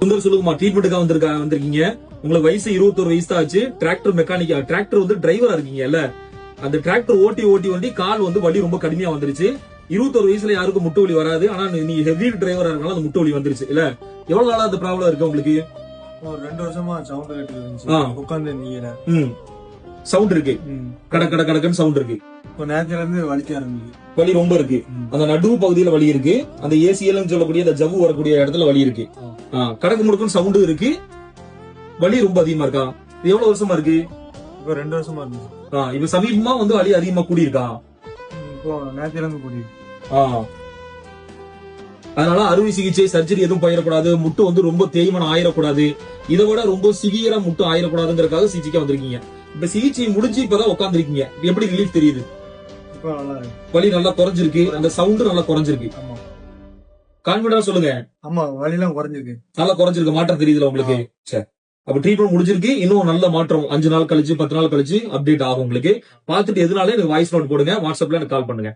சுந்தர் சொல்லுங்கம்மா ட்ரீட்மெண்ட்டுக்காக வந்திருக்கா வந்திருக்கீங்க. உங்களுக்கு வயசு இருபத்தொரு வயசு தான் ஆச்சு டிராக்டர் மெக்கானிக்கா டிராக்டர் வந்து டிரைவரா இருக்கீங்கல்ல. அந்த டிராக்டர் ஓட்டி ஓட்டி ஓட்டி கால் வந்து வலி ரொம்ப கடுமையா வந்துருச்சு. இருபத்தொரு வயசுல யாருக்கும் முட்டு வலி வராது. ஆனா நீ ஹெவி டிரைவரா இருக்கனால அந்த முட்டு வலி வந்துருச்சு. இல்ல? எவ்வளவு நாளா அந்த ப்ராப்ளம் இருக்கு உங்களுக்கு? ஒரு ரெண்டு வருஷமா சவுண்ட் கேட்டு. இருந்துச்சு. உட்காந்து நீங்க சவுண்ட் இருக்கு. கட கட கடக்குன்னு சவுண்ட் இருக்கு. இப்போ நேரத்துல இருந்து வலிக்க வலி ரொம்ப இருக்கு. அந்த நடுவு பகுதியில வலி இருக்கு. அந்த ஏசிஎல் சொல்லக்கூடிய அந்த ஜவ்வு வரக்கூடிய இடத்துல வலி இருக்கு. கடக்கு முடுக்குன்னு சவுண்டு இருக்கு. வலி ரொம்ப அதிகமா இருக்கா? இது எவ்வளவு வருஷமா இருக்கு? இப்போ ரெண்டு வருஷமா ஆ, இப்ப சமீபமா வந்து வலி அதிகமா கூடி இருக்கா ம், இப்போ நேரத்துல இருந்து கூடி அதனால அறுவை சிகிச்சை சர்ஜரி எதுவும் பயிரக்கூடாது. முட்டு வந்து ரொம்ப தேய்மானம் ஆயிடக்கூடாது இதை விட ரொம்ப சிவியரா முட்டு ஆயிடக்கூடாதுங்கிறதுக்காக சிகிச்சைக்கு வந்திருக்கீங்க. இப்ப சிகிச்சை முடிஞ்சு இப்பதான் உட்காந்துருக்கீங்க எப்படி ரிலீஃப் தெரியுது? இருக்கு வலி நல்லா குறைஞ்சிருக்கு. அந்த சவுண்டு நல்லா குறைஞ்சிருக்கு. கான்பிடன்டா சொல்லுங்க. ஆமா வலிலாம் குறைஞ்சிருக்கு. நல்லா குறைஞ்சிருக்கு. மாற்றம் தெரியுதுல உங்களுக்கு? சரி அப்ப ட்ரீட்மெண்ட் முடிஞ்சிருக்கு. இன்னும் நல்ல மாற்றம். அஞ்சு நாள் கழிச்சு பத்து நாள் கழிச்சு அப்டேட் ஆகும் உங்களுக்கு. பார்த்துட்டு எதுனாலும் எனக்கு வாய்ஸ் நோட் போடுங்க. வாட்ஸ்அப்ல எனக்கு கால் பண்ணுங்க.